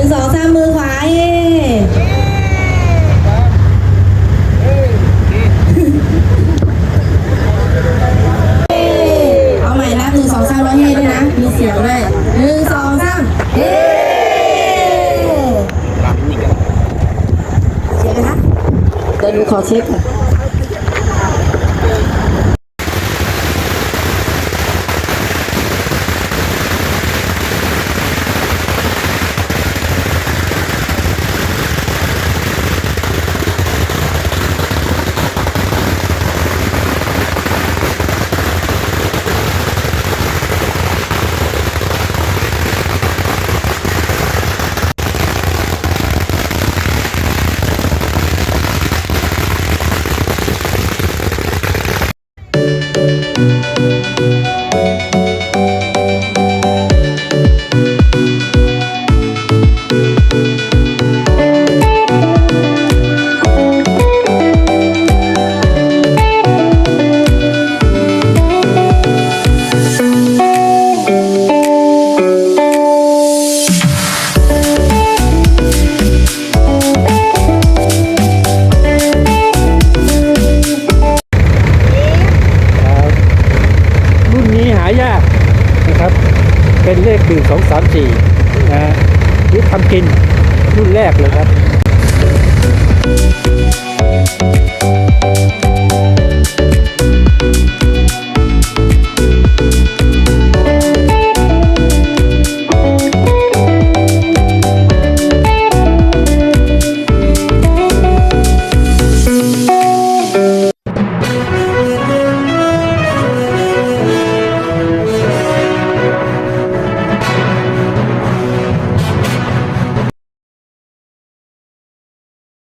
นึ่งสองสามมือขวาเย่เอาใหม่นับหนึ่งสองสามร้องเฮ้ด้วยนะ มีเสียงด้วยหนึ่งสองสามเฮ้เสียงนะะเดี๋ยวดูขอเช็คค่ะ Música เป็นเลขหนึ่งสองสามสี่นะฮะยึดทำกินรุ่นแรกเลยครับ